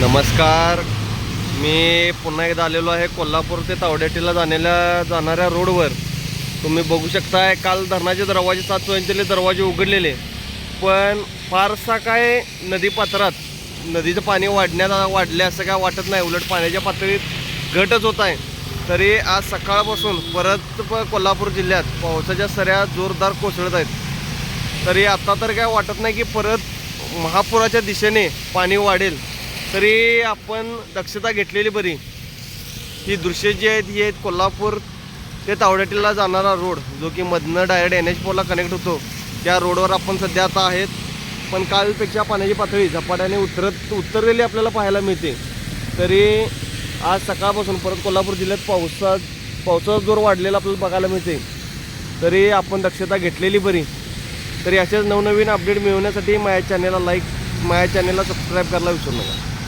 नमस्कार. मी पुन्हा एकदा आलेलो आहे कोल्हापूर ते तावडेटीला जाण्याला जाणाऱ्या रोडवर. तुम्ही बघू शकताय काल धरणाचे दरवाजे सात स्वयंचलित दरवाजे उघडलेले. पण फारसा काय नदी पात्रात नदीचं पाणी वाढण्यात वाढले असं काय वाटत नाही. उलट पाण्याच्या पातळीत घटच होत आहे. तरी आज सकाळपासून परत कोल्हापूर जिल्ह्यात पावसाच्या सऱ्या जोरदार कोसळत आहेत. तरी आता तर काय वाटत नाही की परत महापुराच्या दिशेने पाणी वाढेल. तरी आपण दक्षता घेतलेली बरी. ही दृश्य जी आहेत ही आहेत कोल्हापूर ते तावडेटीला जाणारा रोड जो की मधनं डायरेक्ट एन एच फोरला कनेक्ट होतो. त्या रोडवर आपण सध्या आता आहेत. पण कालपेक्षा पाण्याची पातळी झपाट्याने उतरत उतरलेली आपल्याला पाहायला मिळते. तरी आज सकाळपासून परत कोल्हापूर जिल्ह्यात पावसा पावसाचा जोर वाढलेला आपल्याला बघायला मिळते. तरी आपण दक्षता घेतलेली बरी. तरी असेच नवनवीन अपडेट मिळवण्यासाठी माझ्या चॅनेलला लाईक माझ्या चॅनेलला सबस्क्राईब करायला विसरू नका.